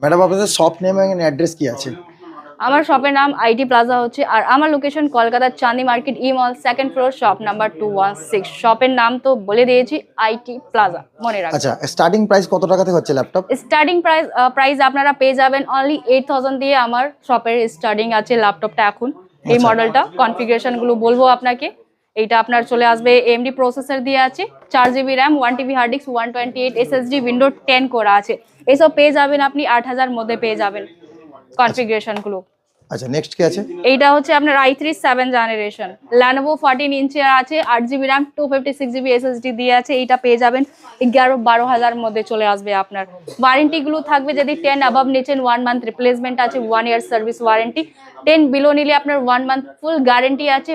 Madam আপনাদের shop name এবং address কি আছে? আমার শপের নাম আইটি প্লাজা হচ্ছে আর আমার লোকেশন কলকাতার Chandni market E mall second floor shop number two one six শপের নাম তো বলে দিয়েছি আইটি প্লাজা মনে রাখবেন। আচ্ছা স্টার্টিং প্রাইস কত টাকা থেকে হচ্ছে ল্যাপটপ স্টার্টিং প্রাইস প্রাইস আপনারা পেয়ে যাবেন অনলি এইট থাউজেন্ড দিয়ে আমার শপের স্টার্টিং আছে ল্যাপটপটা এখন। এই আচ্ছা। মডেলটা কনফিগারেশনগুলো বলব আপনাকে। এইটা আপনার চলে আসবে এমডি প্রসেসর দিয়ে আছে, চার GB RAM one TB hard disk one twenty eight SSD window ten করা আছে। এসব পেয়ে যাবেন আপনি আট হাজার মধ্যে পেয়ে যাবেন কনফিগারেশনগুলো আচ্ছা নেক্সট কি আছে? এইটা হচ্ছে আপনার I three seven generation Lenovo fourteen ইঞ্চের আছে আট GB RAM two fifty six GB SSD দিয়ে আছে এইটা পেয়ে যাবেন। এগারো বারো হাজার মধ্যে চলে আসবে আপনার। ওয়ারেন্টি গুলো থাকবে যদি টেন অ্যাবাভ নিচেন ওয়ান মান্থ রিপ্লেসমেন্ট আছে one year service warranty ten below নিলে আপনার ওয়ান মান্থ ফুল গ্যারেন্টি আছে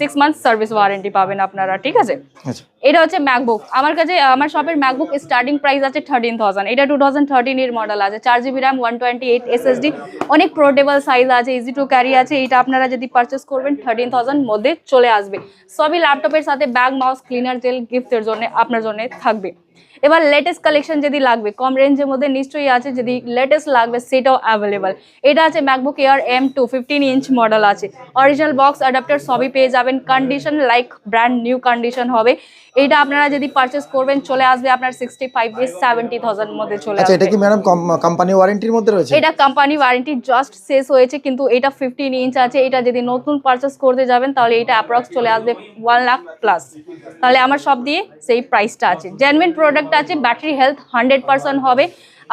সিক্স মান্থ সার্ভিস ওয়ারেন্টি পাবেন আপনারা ঠিক আছে? আচ্ছা। এটা হচ্ছে ম্যাকবুক আমার কাছে, আমার শপের ম্যাকবুক স্টার্টিং প্রাইস আছে থার্টিন থাউজেন্ড এটা টু থাউজেন্ড থার্টিনের মডেল আছে। চার GB RAM one twenty eight SSD অনেক পোর্টেবল সাইজ আছে ইজি টু ক্যারি আছে। এটা আপনারা যদি পারচেস করবেন থার্টিন থাউজেন্ড মধ্যে চলে আসবে। সবই ল্যাপটপের সাথে ব্যাগ মাউস ক্লিনার জেল গিফটের জন্য, আপনার জন্য থাকবে। এবার লেটেস্ট কালেকশন যদি লাগবে, কম রেঞ্জের মধ্যে নিশ্চয়ই আছে, যদি লেটেস্ট লাগবে, সেটাও অ্যাভেলেবল এটা আছে MacBook Air M two fifteen inch model আছে। অরিজিনাল বক্স অ্যাডাপ্টার সবই পেয়ে যাবেন। Condition like brand new condition হবে। এটা আপনারা যদি পারচেজ করবেন চলে আসবে আপনার sixty five days seventy thousand মধ্যে চলে আচ্ছা এটা আসবে। কি ম্যাডাম কোম্পানি ওয়ারেন্টির মধ্যে রয়েছে? এটা কোম্পানি ওয়ারেন্টি জাস্ট শেষ হয়েছে কিন্তু এটা ফিফটিন ইঞ্চ আছে। এটা যদি নতুন পারচেস করতে যাবেন তাহলে এটা অ্যাপ্রক্স চলে আসবে ওয়ান লাখ প্লাস তাহলে আমার সব দিয়ে সেই প্রাইসটা আছে। জেনুইন প্রোডাক্ট আছে ব্যাটারি হেলথ হান্ড্রেড পার্সেন্ট হবে।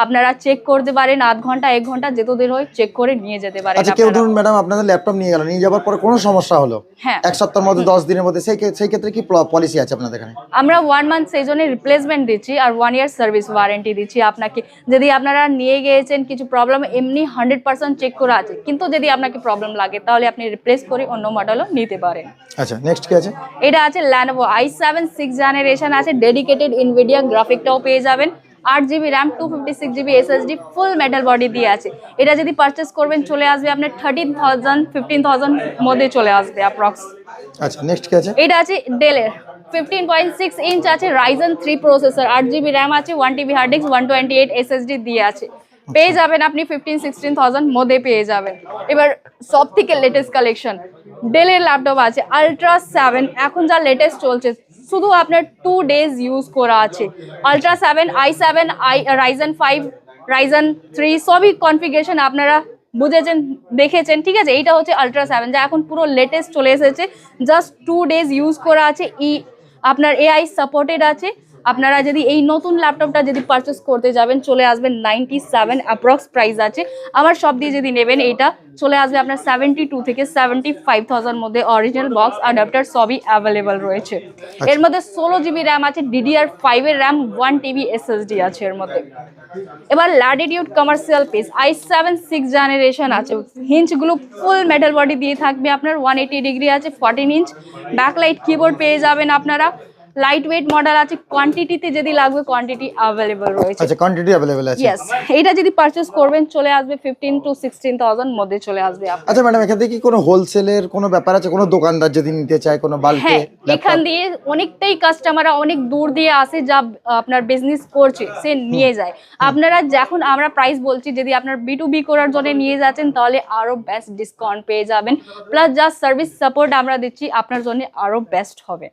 আপনারা চেক করতে পারেন আধ ঘণ্টা এক ঘণ্টা যেত দের হয় চেক করে নিয়ে যেতে পারেন আচ্ছা কেউ ধরুন ম্যাডাম আপনাদের ল্যাপটপ নিয়ে গেল নিয়ে যাওয়ার পরে কোনো সমস্যা হলো? হ্যাঁ। এক সপ্তাহের মধ্যে দশ দিনের মধ্যে সেই সেই ক্ষেত্রে কি পলিসি আছে আপনাদের এখানে? আমরা ওয়ান মান্থ সেই জন্য রিপ্লেসমেন্ট দিচ্ছি আর ওয়ান ইয়ার সার্ভিস ওয়ারেন্টি দিচ্ছি আপনাকে। যদি আপনারা নিয়ে গিয়েছেন কিছু প্রবলেম এমনি হান্ড্রেড পার্সেন্ট চেক করা আছে। কিন্তু যদি আপনাকে প্রবলেম লাগে তাহলে আপনি রিপ্লেস করে অন্য মডেলও নিতে পারেন। আচ্ছা নেক্সট কি আছে? এটা আছে Lenovo I seven six generation আছে ডেডিকেটেড ইনভিডিয়া গ্রাফিকটাও পেয়ে যাবেন। আট GB RAM two fifty six GB SSD full metal body দিয়ে আছে। এটা যদি পারচেস করবেন চলে আসবে আপনার থার্টিন থাউজেন্ড ফিফটিন থাউজেন্ড মধ্যে চলে আসবে অ্যাপ্রক্স আচ্ছা নেক্সট কি আছে? এটা আছে ডেলের ফিফটিন পয়েন্ট সিক্স ইঞ্চ আছে রাইজন থ্রি প্রসেসর আট জিবি র্যাম আছে one TB hard disk one twenty eight SSD দিয়ে আছে। পেয়ে যাবেন আপনি ফিফটিন সিক্সটিন থাউজেন্ড মধ্যে পেয়ে যাবেন। এবার সব থেকে লেটেস্ট কালেকশন ডেলের ল্যাপটপ আছে আলট্রা সেভেন এখন যা লেটেস্ট চলছে শুধু আপনার টু ডেজ ইউজ করা আছে। Ultra seven I seven I Ryzen five Ryzen three সবই কনফিগারেশন আপনারা বুঝেছেন, দেখেছেন, ঠিক আছে? এইটা হচ্ছে আলট্রা সেভেন যা এখন পুরো লেটেস্ট চলে এসেছে। জাস্ট টু ডেজ ইউজ করা আছে ই আপনার এআই সাপোর্টেড আছে। আপনারা যদি এই নতুন ল্যাপটপটা যদি পারচেস করতে যাবেন চলে আসবেন নাইনটি সেভেন অ্যাপ্রক্স প্রাইস আছে। আমার সব দিয়ে যদি নেবেন এইটা চলে আসবে আপনার সেভেন্টি টু থেকে সেভেন্টি ফাইভ থাউজেন্ড মধ্যে অরিজিনাল বক্স অ্যাডাপ্টার সবই অ্যাভেলেবল রয়েছে। এর মধ্যে ষোলো জিবি র্যাম আছে ডিডিআর ফাইভের র্যাম ওয়ান টিবি এসএসডি আছে এর মধ্যে। এবার latitude commercial piece I seven six generation আছে। হিঞ্চগুলো ফুল মেটাল বডি দিয়ে থাকবে আপনার ওয়ান এইটি ডিগ্রি আছে ফর্টিন ইঞ্চ ব্যাকলাইট কিবোর্ড পেয়ে যাবেন আপনারা। লাইট ওয়েট মডেল আছে কোয়ান্টিটিতে যদি লাগবে কোয়ান্টিটি অ্যাভেলেবল রয়েছে। আচ্ছা কোয়ান্টিটি অ্যাভেলেবেল আছে। ইয়েস এইটা যদি পারচেস করবেন চলে আসবে ফিফটিন টু সিক্সটিন থাউজেন্ড মধ্যে চলে আসবে আচ্ছা ম্যাডাম এখান থেকে কি কোনো হোলসেলের কোনো ব্যাপার আছে? কোনো দোকানদার যদি নিতে চায় কোনো বাল্কে হ্যাঁ এখান দিয়ে অনেকটাই কাস্টমাররা অনেক দূর দিয়ে আসে যা আপনার বিজনেস করছে সে নিয়ে যায়। আপনারা যখন আমরা প্রাইস বলছি যদি আপনার বি টু বি করার জন্য নিয়ে যাচ্ছেন তাহলে আরও বেস্ট ডিসকাউন্ট পেয়ে যাবেন। প্লাস যা সার্ভিস সাপোর্ট আমরা দিচ্ছি আপনার জন্য আরও বেস্ট হবে।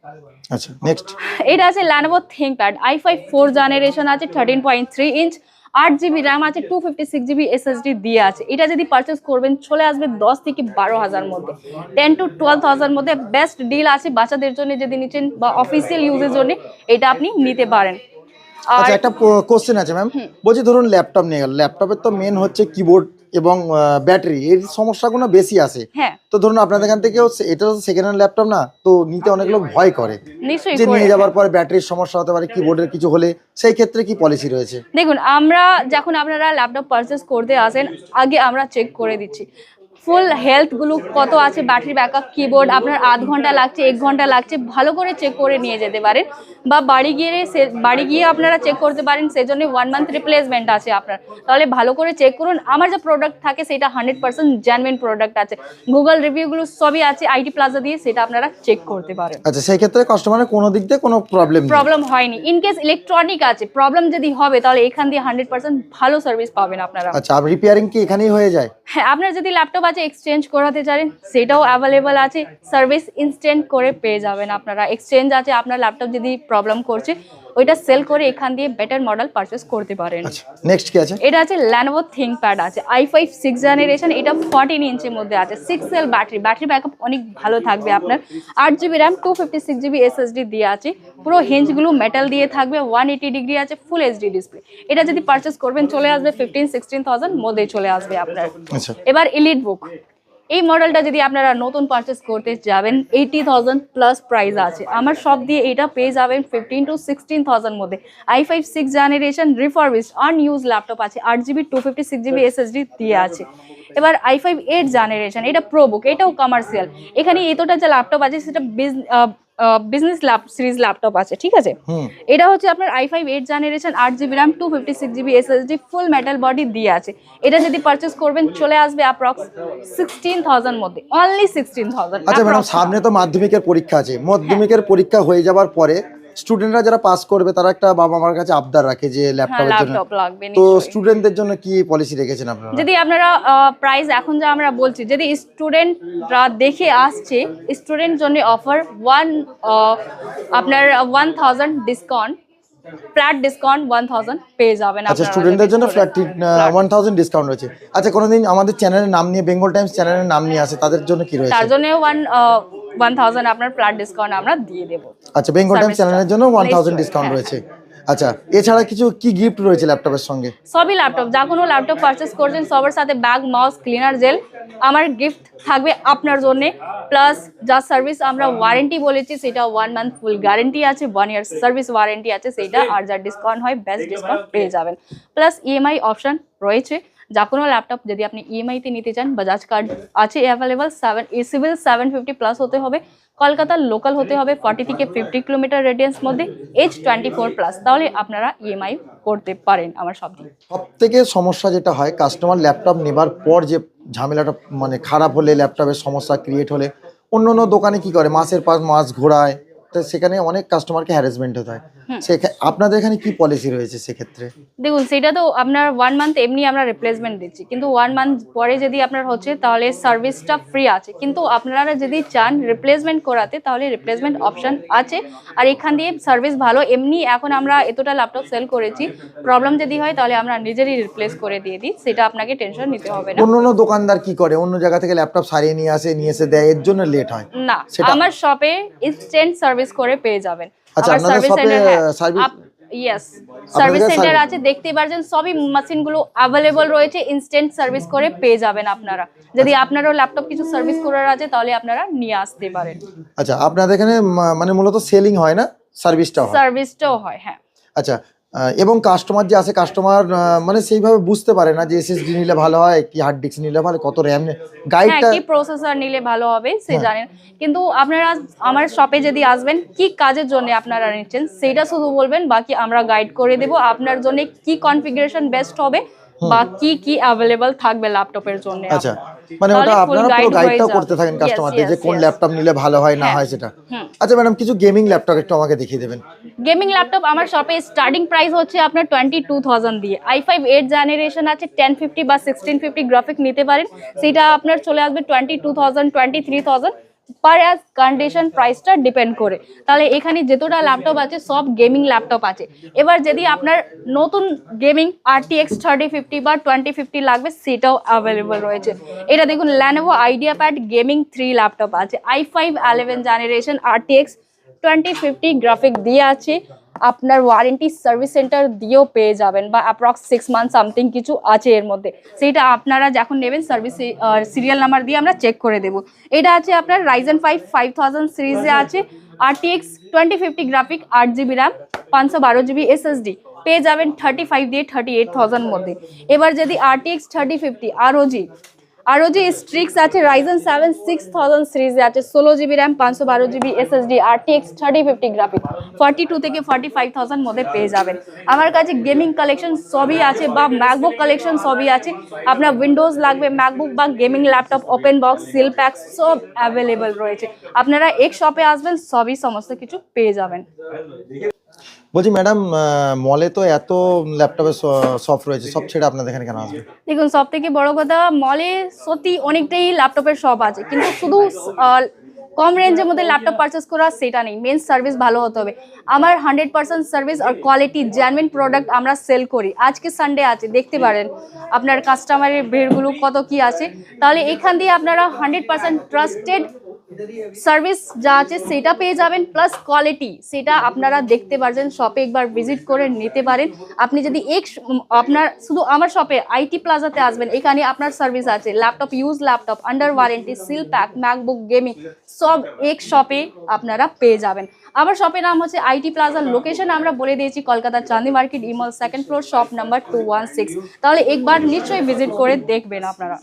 আচ্ছা নেক্সট এটা আছে Lenovo ThinkPad I five four generation আছে থার্টিন পয়েন্ট থ্রি ইঞ্চ আট জিবি র্যাম আছে two fifty six GB SSD দিয়ে আছে। এটা যদি পারচেস করবেন, চলে আসবে দশ থেকে বারো হাজার মধ্যে। টেন টু টুয়েলভ থাউজেন্ড মধ্যে বেস্ট ডিল আছে বাচ্চাদের জন্য যদি নিচ্ছেন বা অফিসিয়াল ইউজের জন্য, এটা আপনি নিতে পারেন। আচ্ছা একটা কোশ্চেন আছে ম্যাম বলছি ধরুন ল্যাপটপ নিয়ে গেল। ল্যাপটপের তো মেন হচ্ছে কিবোর্ড এবং ব্যাটারি এর সমস্যাগুলো বেশি আসে হ্যাঁ। তো ধরুন আপনাদের এখান থেকেও এটা তো সেকেন্ড হ্যান্ড ল্যাপটপ না তো নিতে অনেক লোক ভয় করে। যে নিয়ে যাওয়ার পরে ব্যাটারির সমস্যা হতে পারে কিবোর্ডের কিছু হলে সেই ক্ষেত্রে কি পলিসি রয়েছে? দেখুন আমরা যখন আপনারা ল্যাপটপ পারচেস করতে আসেন আগে আমরা চেক করে দিচ্ছি। ফুল হেলথগুলো কত আছে? ব্যাটারি ব্যাকআপ কিবোর্ড আপনার আধ ঘণ্টা লাগছে এক ঘণ্টা লাগছে ভালো করে চেক করে নিয়ে যেতে পারেন। বা বাড়ি গিয়ে সে- বাড়ি গিয়ে আপনারা চেক করতে পারেন সেজন্য ওয়ান মান্থ রিপ্লেসমেন্ট আছে আপনার। তাহলে ভালো করে চেক করুন। আমার যে প্রোডাক্ট থাকে সেটা হান্ড্রেড পার্সেন্ট জেনুইন প্রোডাক্ট আছে। গুগল রিভিউগুলো সবই আছে আইটি প্লাজা দিয়ে সেটা আপনারা চেক করতে পারেন। আচ্ছা সেই ক্ষেত্রে কাস্টমারের কোনো দিক দিয়ে কোনো প্রবলেম প্রবলেম হয়নি। ইন কেস ইলেকট্রনিক আছে প্রবলেম যদি হবে তাহলে এখান দিয়ে হান্ড্রেড পার্সেন্ট ভালো সার্ভিস পাবেন আপনারা। আচ্ছা রিপেয়ারিং কি এখানেই হয়ে যায়? হ্যাঁ আপনার যদি ল্যাপটপ আছে এক্সচেঞ্জ করাতে চান সেটাও অ্যাভেলেবল আছে। সার্ভিস ইনস্ট্যান্ট করে পেয়ে যাবেন আপনারা। এক্সচেঞ্জ আছে, আপনার ল্যাপটপ যদি প্রবলেম করছে ওইটা সেল করে এখান দিয়ে বেটার মডেল পারচেস করতে পারেন। আচ্ছা নেক্সট কি আছে? এটা আছে ল্যানোভো থিঙ্কপ্যাড আছে আই ফাইভ সিক্স জেনারেশন এটা ফর্টিন ইঞ্চের মধ্যে আছে six cell battery battery backup অনেক ভালো থাকবে আপনার। আট GB RAM two fifty six GB SSD দিয়ে আছে পুরো হেঞ্জগুলো মেটাল দিয়ে থাকবে ওয়ান এইটি ডিগ্রি আছে ফুল এইচডি ডিসপ্লে এটা যদি পারচেস করবেন চলে আসবে ফিফটিন সিক্সটিন থাউজেন্ড মধ্যেই চলে আসবে আপনার। আচ্ছা। এবার ইলিট বুক এই মডেলটা যদি আপনারা নতুন পারচেস করতে যাবেন এইটি থাউজেন্ড প্লাস প্রাইস আছে। আমার সব দিয়ে এটা পেয়ে যাবেন ফিফটিন টু সিক্সটিন থাউজেন্ড মধ্যে। I five six generation refurbish unused laptop আছে আট GB two fifty six GB SSD দিয়ে আছে। এবার আই ফাইভ এইট জেনারেশন এটা প্রোবুক এটাও কমার্শিয়াল এখানে এতটা যে ল্যাপটপ আছে সেটা বিজনেস ল্যাপ সিরিজ ল্যাপটপ আছে ঠিক আছে? এটা হচ্ছে আপনার আই ফাইভ এইট জেনারেশন আট GB RAM two fifty six GB SSD full metal body দিয়ে আছে। এটা যদি পারচেস করবেন চলে আসবে অ্যাপ্রক্স সিক্সটিন থাউজেন্ড মধ্যে অনলি সিক্সটিন থাউজেন্ড আচ্ছা ম্যাডাম সামনে তো মাধ্যমিকের পরীক্ষা আছে। মাধ্যমিকের পরীক্ষা হয়ে যাওয়ার পরে স্টুডেন্টরা যারা পাস করবে তারা একটা বাবা মার কাছে আবদার রাখে যে ল্যাপটপের জন্য। তো স্টুডেন্টদের জন্য কি পলিসি রেখেছেন আপনারা? যদি আপনারা প্রাইস এখন যা আমরা বলছি যদি স্টুডেন্টরা দেখে আসছে স্টুডেন্ট জন্য অফার ওয়ান আপনার one thousand discount flat discount one thousand পেয়ে যাবেন আচ্ছা স্টুডেন্টদের জন্য flat flat। One thousand discount রয়েছে। আচ্ছা কোনোদিন আমাদের চ্যানেলের নাম নিয়ে বেঙ্গল টাইমস চ্যানেলের নাম নিয়ে আসে তাদের জন্য কি রয়েছে? তার জন্য ওয়ান ওয়ান থাউজেন্ড আপনার ফ্ল্যাট ডিসকাউন্ট আমরা দিয়ে দেবো। আচ্ছা বেঙ্গল Service চ্যানেলের জন্য charge। ওয়ান থাউজেন্ড নিশ্চয়ই, ডিসকাউন্ট হ্যাঁ। রয়েছে। আচ্ছা এছাড়া কিছু কি গিফট রয়েছে ল্যাপটপের সঙ্গে? সবই ল্যাপটপ যা কোনো ল্যাপটপ পারচেস করছেন সবার সাথে ব্যাগ মাউস ক্লিনার জেল আমার গিফট থাকবে আপনার জন্য। প্লাস যা সার্ভিস আমরা ওয়ারেন্টি বলেছি সেটা ওয়ান মান্থ ফুল গ্যারেন্টি আছে ওয়ান ইয়ার সার্ভিস ওয়ারেন্টি আছে সেটা আর যা ডিসকাউন্ট হয় বেস্ট ডিসকাউন্ট পেয়ে যাবেন। প্লাস ইএমআই অপশন রয়েছে। যা কোনো ল্যাপটপ যদি আপনি ইএমআইতে নিতে চান বাজাজ কার্ড আছে available seven CIBIL seven fifty plus হতে হবে। কলকাতার লোকাল হতে হবে ফর্টি থেকে ফিফটি কিলোমিটার রেডিয়েন্স মধ্যে এইচ টোয়েন্টি ফোর প্লাস তাহলে আপনারা ইএমআই করতে পারেন আমার সব সব থেকে সমস্যা যেটা হয় কাস্টমার ল্যাপটপ নেবার পর যে ঝামেলাটা মানে খারাপ হলে ল্যাপটপের সমস্যা ক্রিয়েট হলে অন্য অন্য দোকানে কি করে? মাসের পর মাস ঘোরায় তো সেখানে অনেক কাস্টমারকে হ্যারাসমেন্ট হতে হয়। আপনাদের এখানে কি পলিসি রয়েছে সেক্ষেত্রে? দেখুন সেটা তো আপনার ওয়ান মান্থ এমনি আমরা রিপ্লেসমেন্ট দিচ্ছি। কিন্তু ওয়ান মান্থ পরে যদি আপনার হচ্ছে তাহলে সার্ভিসটা ফ্রি আছে। কিন্তু আপনারা যদি চান রিপ্লেসমেন্ট করাতে তাহলে রিপ্লেসমেন্ট অপশন আছে। আর এখান দিয়ে সার্ভিস ভালো। এমনি এখন আমরা এতটা ল্যাপটপ সেল করেছি। প্রবলেম যদি হয় তাহলে আমরা নিজেরই রিপ্লেস করে দিয়ে দিই। সেটা আপনাকে টেনশন নিতে হবে না। অন্য দোকানদার কি করে? অন্য জায়গা থেকে ল্যাপটপ সারিয়ে নিয়ে আসে নিয়ে এসে দেয় এর জন্য লেট হয়। না আমার শপে ইনস্ট্যান্ট সার্ভিস করে পেয়ে যাবেন। আচ্ছা, service centre yes service centre আছে দেখতে পারছেন সবই মেশিনগুলো অ্যাভেলেবল রয়েছে ইনস্ট্যান্ট সার্ভিস করে পেয়ে যাবেন আপনারা। যদি আপনারও ল্যাপটপ কিছু সার্ভিস করার আছে তাহলে আপনারা নিয়ে আসতে পারেন। আচ্ছা আপনাদের এখানে মানে মূলত সেলিং হয় না? সার্ভিসটা সার্ভিসটাও হয় হ্যাঁ। আচ্ছা এবং কাস্টমার যে আছে কাস্টমার মানে সেইভাবে বুঝতে পারে না যে এসএসডি নিলে ভালো হয় কি হার্ড ডিস্ক নিলে ভালো কত র্যাম গাইডটা কি প্রসেসর নিলে ভালো হবে সে হ্যাঁ। জানেন। কিন্তু আপনারা আমার শপে যদি আসবেন কি কাজের জন্য আপনারা নিচ্ছেন সেটা শুধু বলবেন বাকি আমরা গাইড করে দেব আপনার জন্য কি কনফিগারেশন বেস্ট হবে বা কি কি অ্যাভেলেবল থাকবে ল্যাপটপের জন্য। আচ্ছা। মানে ওটা আপনারা পুরো গাইডটাও করতে থাকেন কাস্টমারদের যে কোন ল্যাপটপ নিলে ভালো হয় না হ্যাঁ, হয় সেটা। হ্যাঁ। আচ্ছা ম্যাডাম কিছু গেমিং ল্যাপটপ একটু আমাকে দেখিয়ে দেবেন। গেমিং ল্যাপটপ আমার শপে স্টার্টিং প্রাইস হচ্ছে আপনার 22000 দিয়ে। i5 8 জেনারেশন আছে 1050 বা 1650 গ্রাফিক নিতে পারেন। সেটা আপনার চলে আসবে 22000 23000 পার অ্যাজ কন্ডিশন প্রাইসটা ডিপেন্ড করে। তাহলে এখানে যতটা ল্যাপটপ আছে, সব গেমিং ল্যাপটপ আছে। এবার যদি আপনার নতুন gaming R T X thirty fifty বা টোয়েন্টি ফিফটি লাগবে, সেটাও অ্যাভেলেবল রয়েছে। এটা দেখুন Lenovo IdeaPad gaming three laptop আছে। I five eleven generation R T X twenty fifty graphic দিয়ে আছে। আপনার ওয়ারেন্টি সার্ভিস সেন্টার দিয়েও পেয়ে যাবেন বা অ্যাপ্রক্স সিক্স মান্থ সামথিং কিছু আছে এর মধ্যে। সেইটা আপনারা যখন নেবেন সার্ভিস সিরিয়াল নাম্বার দিয়ে আমরা চেক করে দেবো। এটা আছে আপনার রাইজেন ফাইভ ফাইভ থাউজেন্ড সিরিজে আছে। R T X twenty fifty graphic আট জিবি র্যাম পাঁচশো বারো জিবি এসএসডি পেয়ে যাবেন থার্টি ফাইভ দিয়ে থার্টি এইট থাউজেন্ড মধ্যে। এবার যদি R T X thirty fifty আরও জি আরও যে স্ট্রিক্স আছে রাইজেন সেভেন সিক্স থাউজেন্ড সিরিজে আছে, ষোলো জিবি র্যাম পাঁচশো বারো GB SSD R T X thirty fifty graphic forty two থেকে ফর্টি ফাইভ থাউজেন্ড মধ্যে পেয়ে যাবেন। আমার কাছে গেমিং কালেকশন সবই আছে বা ম্যাকবুক কালেকশন সবই আছে। আপনার উইন্ডোজ লাগবে ম্যাকবুক বা gaming laptop open box seal pack সব অ্যাভেলেবেল রয়েছে। আপনারা এক শপে আসবেন, সবই সমস্ত কিছু পেয়ে যাবেন। বলছি ম্যাডাম মলে তো এত ল্যাপটপের শপ রয়েছে, সব ছেড়ে আপনাদের এখানে কেন আসবে? দেখুন, সব থেকে বড় কথা মলে সত্যি অনেকটাই ল্যাপটপের শপ আছে, কিন্তু শুধু কম রেঞ্জের মধ্যে ল্যাপটপ পারচেস করা সেটা নেই মেন সার্ভিস ভালো হতে হবে। আমার হান্ড্রেড পার্সেন্ট সার্ভিস আর কোয়ালিটি জেনুইন প্রোডাক্ট আমরা সেল করি। আজকে সানডে আছে, দেখতে পারেন আপনার কাস্টমারের ভিড়গুলো কত কি আছে। তাহলে এখান দিয়ে আপনারা হান্ড্রেড পার্সেন্ট ট্রাস্টেড সার্ভিস যা আছে সেটা পেয়ে যাবেন প্লাস কোয়ালিটি সেটা আপনারা দেখতে পারছেন শপে একবার ভিজিট করে নিতে পারেন। আপনি যদি এক আপনার শুধু আমার শপে আইটি প্লাজাতে আসবেন, এখানে আপনার সার্ভিস আছে। Laptop use laptop under warranty seal pack MacBook gaming সব এক শপে আপনারা পেয়ে যাবেন। আমার শপের নাম হচ্ছে আইটি প্লাজার লোকেশন আমরা বলে দিয়েছি Kolkata Chandni market E mall second floor shop number two তাহলে একবার নিশ্চয়ই ভিজিট করে দেখবেন আপনারা।